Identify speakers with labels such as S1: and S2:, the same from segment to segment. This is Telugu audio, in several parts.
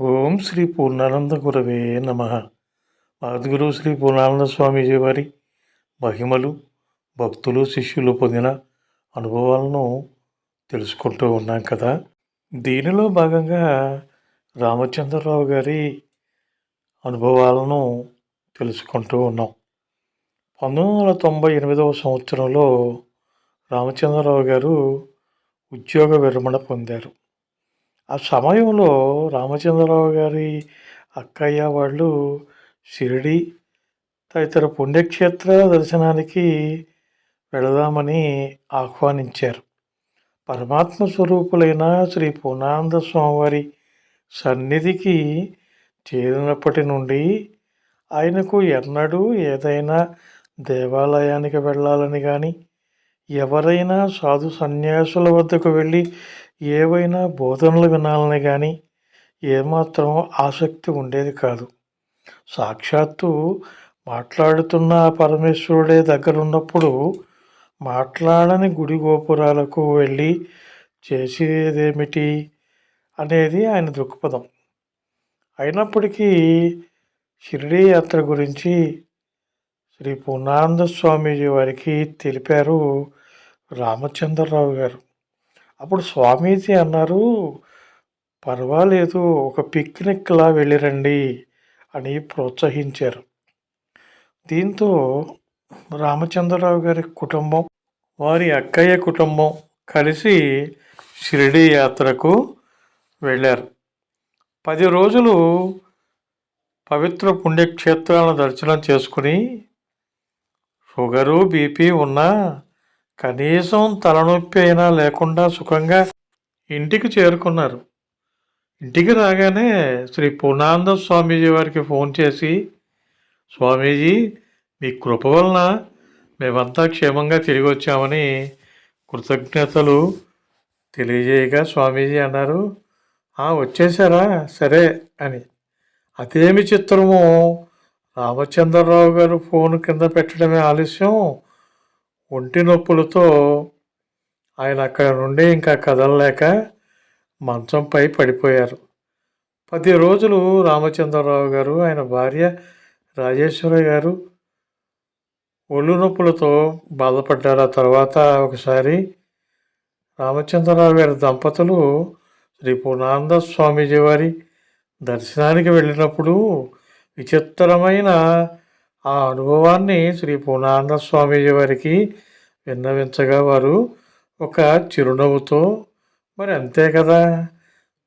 S1: ఓం శ్రీ పూర్ణానంద గురవే నమ. మాధుగురు శ్రీ పూర్ణానంద స్వామీజీ వారి మహిమలు భక్తులు శిష్యులు పొందిన అనుభవాలను తెలుసుకుంటూ ఉన్నాం కదా. దీనిలో భాగంగా రామచంద్రరావు గారి అనుభవాలను తెలుసుకుంటూ ఉన్నాం. పంతొమ్మిది వందల తొంభై ఎనిమిదవ సంవత్సరంలో రామచంద్రరావు గారు ఉద్యోగ విరమణ పొందారు. ఆ సమయంలో రామచంద్రరావు గారి అక్కయ్య వాళ్ళు షిరిడి తదితర పుణ్యక్షేత్ర దర్శనానికి వెళదామని ఆహ్వానించారు. పరమాత్మ స్వరూపులైన శ్రీ పూర్ణానంద స్వామివారి సన్నిధికి చేరినప్పటి నుండి ఆయనకు ఎన్నడూ ఏదైనా దేవాలయానికి వెళ్ళాలని కానీ ఎవరైనా సాధు సన్యాసుల వద్దకు వెళ్ళి ఏవైనా బోధనలు వినాలని కానీ ఏమాత్రం ఆసక్తి ఉండేది కాదు. సాక్షాత్తు మాట్లాడుతున్న పరమేశ్వరుడే దగ్గరున్నప్పుడు మాట్లాడని గుడి గోపురాలకు వెళ్ళి చేసేదేమిటి అనేది ఆయన దృక్పథం. అయినప్పటికీ షిరిడీ యాత్ర గురించి శ్రీ పూర్ణానంద స్వామీజీ వారికి తెలిపారు రామచంద్రరావు గారు. అప్పుడు స్వామీజీ అన్నారు పర్వాలేదు ఒక పిక్నిక్లా వెళ్ళిరండి అని ప్రోత్సహించారు. దీంతో రామచంద్రరావు గారి కుటుంబం వారి అక్కయ్య కుటుంబం కలిసి షిరిడి యాత్రకు వెళ్ళారు. పది రోజులు పవిత్ర పుణ్యక్షేత్రాలను దర్శనం చేసుకుని షుగరు బీపీ ఉన్నా కనీసం తలనొప్పి అయినా లేకుండా సుఖంగా ఇంటికి చేరుకున్నారు. ఇంటికి రాగానే శ్రీ పూర్ణానంద స్వామీజీ వారికి ఫోన్ చేసి స్వామీజీ మీ కృప వలన మేమంతా క్షేమంగా తిరిగి వచ్చామని కృతజ్ఞతలు తెలియజేయగా స్వామీజీ అన్నారు. "ఆ, వచ్చేసారా సరే అని. అదేమి చిత్రము రామచంద్రరావు గారు ఫోన్ కింద పెట్టడమే ఆలస్యం. ఒంటి నొప్పులతో ఆయన అక్కడ నుండి ఇంకా కదలలేక మంచంపై పడిపోయారు. పది రోజులు రామచంద్రరావు గారు ఆయన భార్య రాజేశ్వరి గారు ఒళ్ళు నొప్పులతో బాధపడ్డారు. ఆ తర్వాత ఒకసారి రామచంద్రరావు గారి దంపతులు శ్రీ పూర్ణానంద స్వామీజీ వారి దర్శనానికి వెళ్ళినప్పుడు విచిత్రమైన ఆ అనుభవాన్ని శ్రీ పూర్ణానంద స్వామీజీ వారికి విన్నవించగా వారు ఒక చిరునవ్వుతో మరి అంతే కదా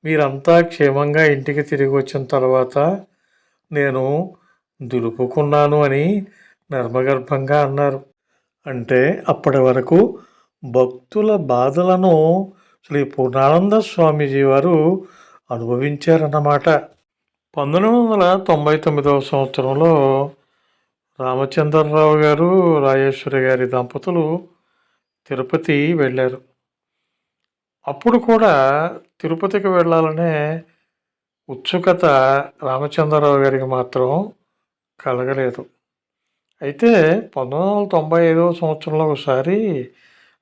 S1: మీరంతా క్షేమంగా ఇంటికి తిరిగి వచ్చిన తర్వాత నేను దులుపుకున్నాను అని నర్మగర్భంగా అన్నారు. అంటే అప్పటి వరకు భక్తుల బాధలను శ్రీ పూర్ణానంద స్వామీజీ వారు అనుభవించారన్నమాట. పంతొమ్మిది వందల తొంభై తొమ్మిదవ సంవత్సరంలో రామచంద్రరావు గారు రాజేశ్వరి గారి దంపతులు తిరుపతి వెళ్ళారు. అప్పుడు కూడా తిరుపతికి వెళ్ళాలనే ఉత్సుకత రామచంద్రరావు గారికి మాత్రం కలగలేదు. అయితే పంతొమ్మిది వందల తొంభై ఐదవ సంవత్సరంలో ఒకసారి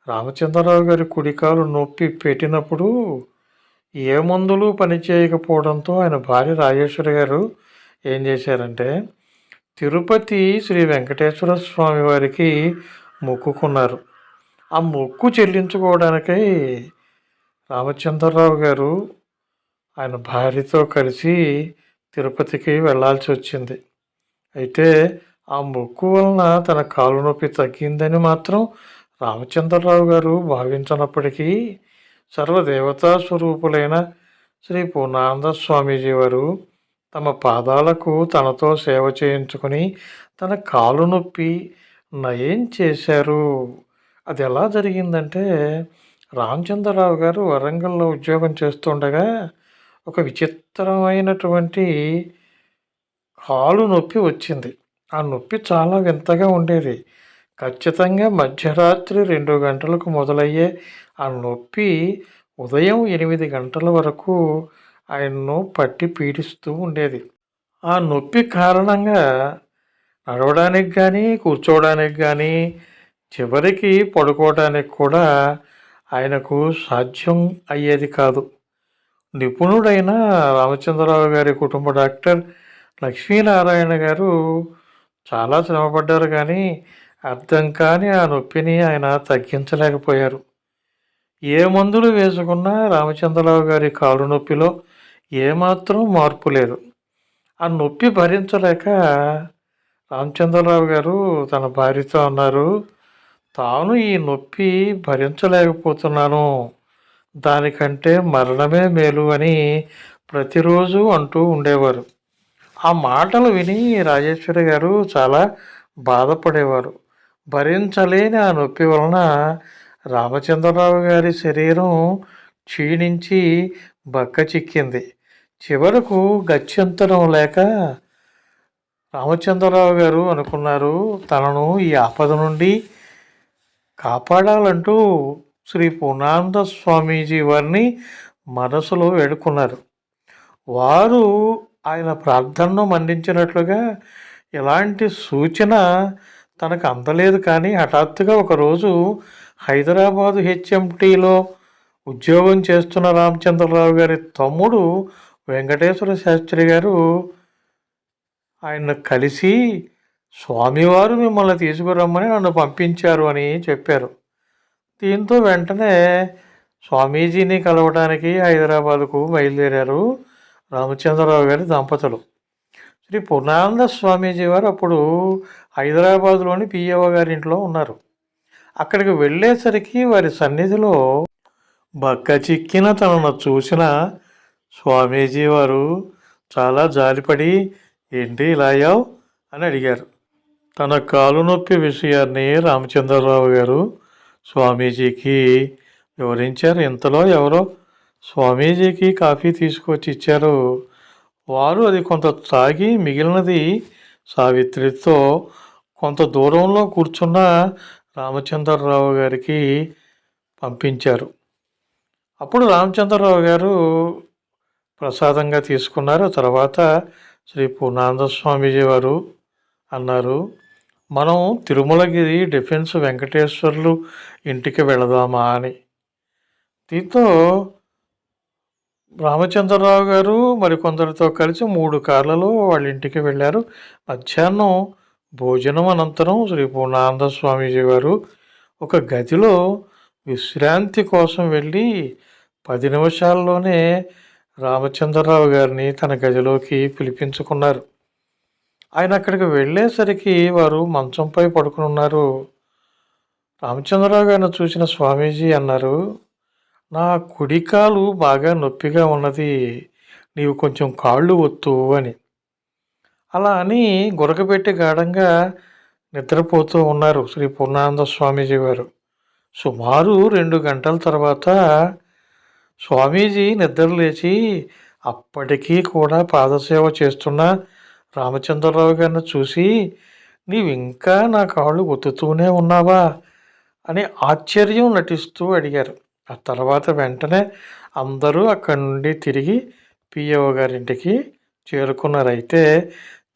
S1: రామచంద్రరావు గారి కుడికాలు నొప్పి పెట్టినప్పుడు ఏ మందులు పనిచేయకపోవడంతో ఆయన భార్య రాజేశ్వరి గారు ఏం చేశారంటే తిరుపతి శ్రీ వెంకటేశ్వర స్వామి వారికి మొక్కుకున్నారు. ఆ మొక్కు చెల్లించుకోవడానికై రామచంద్రరావు గారు ఆయన భార్యతో కలిసి తిరుపతికి వెళ్ళాల్సి వచ్చింది. అయితే ఆ మొక్కు వలన తన కాలు నొప్పి తగ్గిందని మాత్రం రామచంద్రరావు గారు భావించినప్పటికీ సర్వదేవతా స్వరూపులైన శ్రీ పూర్ణానంద స్వామీజీ వారు తమ పాదాలకు తనతో సేవ చేయించుకొని తన కాలు నొప్పి నయం చేశారు. అది ఎలా జరిగిందంటే రామచంద్రరావు గారు వరంగల్లో ఉద్యోగం చేస్తుండగా ఒక విచిత్రమైనటువంటి కాలు నొప్పి వచ్చింది. ఆ నొప్పి చాలా వింతగా ఉండేది. ఖచ్చితంగా మధ్యరాత్రి రెండు గంటలకు మొదలయ్యే ఆ నొప్పి ఉదయం ఎనిమిది గంటల వరకు ఆయన్ను పట్టి పీడిస్తూ ఉండేది. ఆ నొప్పి కారణంగా నడవడానికి కానీ కూర్చోవడానికి కానీ చివరికి పడుకోవడానికి కూడా ఆయనకు సాధ్యం అయ్యేది కాదు. నిపుణుడైన రామచంద్రరావు గారి కుటుంబ డాక్టర్ లక్ష్మీనారాయణ గారు చాలా శ్రమపడ్డారు కానీ అర్థం కాని ఆ నొప్పిని ఆయన తగ్గించలేకపోయారు. ఏ మందులు వేసుకున్నా రామచంద్రరావు గారి కాలు నొప్పిలో ఏమాత్రం మార్పు లేదు. ఆ నొప్పి భరించలేక రామచంద్రరావు గారు తన భార్యతో అన్నారు తాను ఈ నొప్పి భరించలేకపోతున్నాను. దానికంటే మరణమే మేలు అని ప్రతిరోజు అంటూ ఉండేవారు. ఆ మాటలు విని రాజేశ్వరి గారు చాలా బాధపడేవారు. భరించలేని ఆ నొప్పి వలన రామచంద్రరావు గారి శరీరం క్షీణించి బక్క చిక్కింది చివరకు గత్యంతరం లేక రామచంద్రరావు గారు అనుకున్నారు తనను ఈ ఆపద నుండి కాపాడాలంటూ శ్రీ పూర్ణానంద స్వామీజీ వారిని మనసులో వేడుకున్నారు. వారు ఆయన ప్రార్థనను మన్నించినట్లుగా ఎలాంటి సూచన తనకు అందలేదు కానీ హఠాత్తుగా ఒకరోజు హైదరాబాదు హెచ్ఎంటీలో ఉద్యోగం చేస్తున్న రామచంద్రరావు గారి తమ్ముడు వెంకటేశ్వర శాస్త్రి గారు ఆయన కలిసి స్వామివారు మిమ్మల్ని తీసుకురమ్మని నన్ను పంపించారు అని చెప్పారు. దీంతో వెంటనే స్వామీజీని కలవడానికి హైదరాబాదుకు బయలుదేరారు రామచంద్రరావు గారి దంపతులు. శ్రీ పూర్ణానంద స్వామీజీ వారు అప్పుడు హైదరాబాదులోని పియ్యవ గారి ఇంట్లో ఉన్నారు. అక్కడికి వెళ్ళేసరికి వారి సన్నిధిలో బక్క చిక్కిన తనను చూసిన స్వామీజీ వారు చాలా జాలిపడి ఏంటి ఇలా అయ్యావు? అని అడిగారు. తన కాలు నొప్పి విషయాన్ని రామచంద్రరావు గారు స్వామీజీకి వివరించారు. ఇంతలో ఎవరో స్వామీజీకి కాఫీ తీసుకొచ్చి ఇచ్చారు. వారు అది కొంత తాగి మిగిలినది సావిత్రితో కొంత దూరంలో కూర్చున్న రామచంద్రరావు గారికి పంపించారు. అప్పుడు రామచంద్రరావు గారు ప్రసాదంగా తీసుకున్నారు. తర్వాత శ్రీ పూర్ణానంద స్వామీజీ వారు అన్నారు మనం తిరుమలగిరి డిఫెన్స్ వెంకటేశ్వర్లు ఇంటికి వెళదామా? అని. దీంతో రామచంద్రరావు గారు మరికొందరితో కలిసి మూడు కార్లలో వాళ్ళ ఇంటికి వెళ్ళారు. మధ్యాహ్నం భోజనం అనంతరం శ్రీ పూర్ణానంద స్వామీజీ గారు ఒక గదిలో విశ్రాంతి కోసం వెళ్ళి పది నిమిషాల్లోనే రామచంద్రరావు గారిని తన గదిలోకి పిలిపించుకున్నారు. ఆయన అక్కడికి వెళ్ళేసరికి వారు మంచంపై పడుకుని ఉన్నారు. రామచంద్రరావు గారిని చూసిన స్వామీజీ అన్నారు నా కుడికాలు బాగా నొప్పిగా ఉన్నది నీవు కొంచెం కాళ్ళు ఒత్తు అని. అలా అని గురకబెట్టి గాఢంగా నిద్రపోతూ ఉన్నారు శ్రీ పూర్ణానంద స్వామీజీ వారు సుమారు రెండు గంటల తర్వాత స్వామీజీ నిద్ర లేచి అప్పటికీ కూడా పాదసేవ చేస్తున్న రామచంద్రరావు గారిని చూసి నీవు ఇంకా నా కాళ్ళు ఒత్తుతూనే ఉన్నావా? అని ఆశ్చర్యం నటిస్తూ అడిగారు. ఆ తర్వాత వెంటనే అందరూ అక్కడి నుండి తిరిగి పిఓ గారింటికి చేరుకున్నారైతే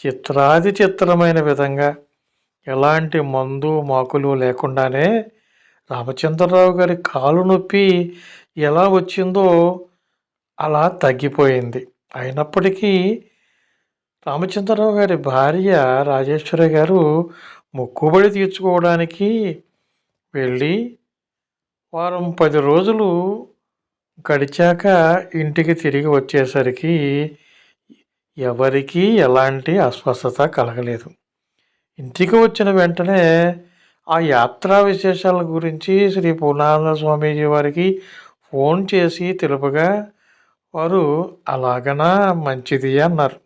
S1: చిత్రాది చిత్రమైన విధంగా ఎలాంటి మందు మాకులు లేకుండానే రామచంద్రరావు గారి కాలు నొప్పి ఎలా వచ్చిందో అలా తగ్గిపోయింది. అయినప్పటికీ రామచంద్రరావు గారి భార్య రాజేశ్వరి గారు మొక్కుబడి తీర్చుకోవడానికి వెళ్ళి వారం పది రోజులు గడిచాక ఇంటికి తిరిగి వచ్చేసరికి ఎవరికీ ఎలాంటి అస్వస్థత కలగలేదు. ఇంటికి వచ్చిన వెంటనే ఆ యాత్రా విశేషాల గురించి శ్రీ పూర్ణానంద స్వామీజీ వారికి ఫోన్ చేసి తెలుపగా వారు అలాగనా మంచిది అన్నారు.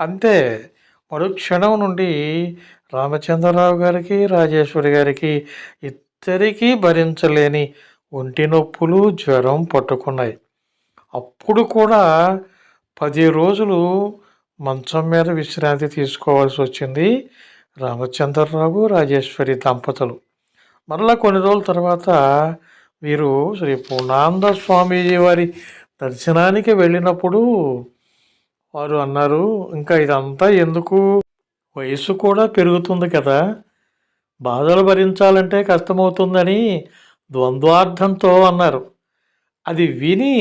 S1: అంతే మరుక్షణం నుండి రామచంద్రరావు గారికి రాజేశ్వరి గారికి ఇద్దరికీ భరించలేని ఒంటి నొప్పులు జ్వరం పట్టుకున్నాయి. అప్పుడు కూడా పది రోజులు మంచం మీద విశ్రాంతి తీసుకోవాల్సి వచ్చింది రామచంద్రరావు రాజేశ్వరి దంపతులు. మరలా కొన్ని రోజుల తర్వాత వీరు శ్రీ పూర్ణానంద స్వామీజీ వారి దర్శనానికి వెళ్ళినప్పుడు వారు అన్నారు ఇంకా ఇదంతా ఎందుకు? వయసు కూడా పెరుగుతుంది కదా. బాధలు భరించాలంటే కష్టమవుతుందని ద్వంద్వార్థంతో అన్నారు. అది విని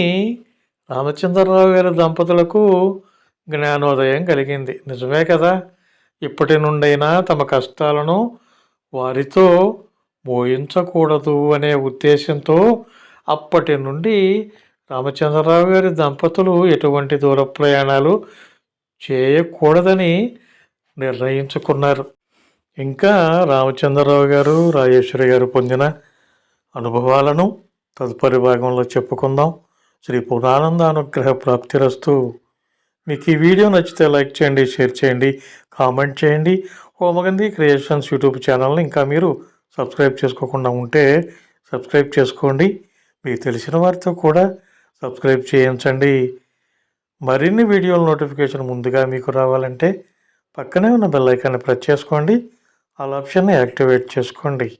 S1: రామచంద్రరావు గారి దంపతులకు జ్ఞానోదయం కలిగింది. నిజమే కదా. ఇప్పటి నుండైనా తమ కష్టాలను వారితో మోయించకూడదు అనే ఉద్దేశంతో అప్పటి నుండి రామచంద్రరావు గారి దంపతులు ఎటువంటి దూర ప్రయాణాలు చేయకూడదని నిర్ణయించుకున్నారు. ఇంకా రామచంద్రరావు గారు రాజేశ్వరి గారు పొందిన అనుభవాలను తదుపరి భాగంలో చెప్పుకుందాం. శ్రీ పూర్ణానంద అనుగ్రహ ప్రాప్తిరస్తు మీకు ఈ వీడియో నచ్చితే లైక్ చేయండి షేర్ చేయండి కామెంట్ చేయండి. హోమగంధి క్రియేషన్స్ యూట్యూబ్ ఛానల్ని ఇంకా మీరు సబ్స్క్రైబ్ చేసుకోకుండా ఉంటే సబ్స్క్రైబ్ చేసుకోండి. మీకు తెలిసిన వారితో కూడా సబ్స్క్రైబ్ చేయించండి. మరిన్ని వీడియోల నోటిఫికేషన్ ముందుగా మీకు రావాలంటే పక్కనే ఉన్న బెల్ ఐకాన్ని ప్రెస్ చేసుకోండి. ఆల్ ఆప్షన్ని యాక్టివేట్ చేసుకోండి.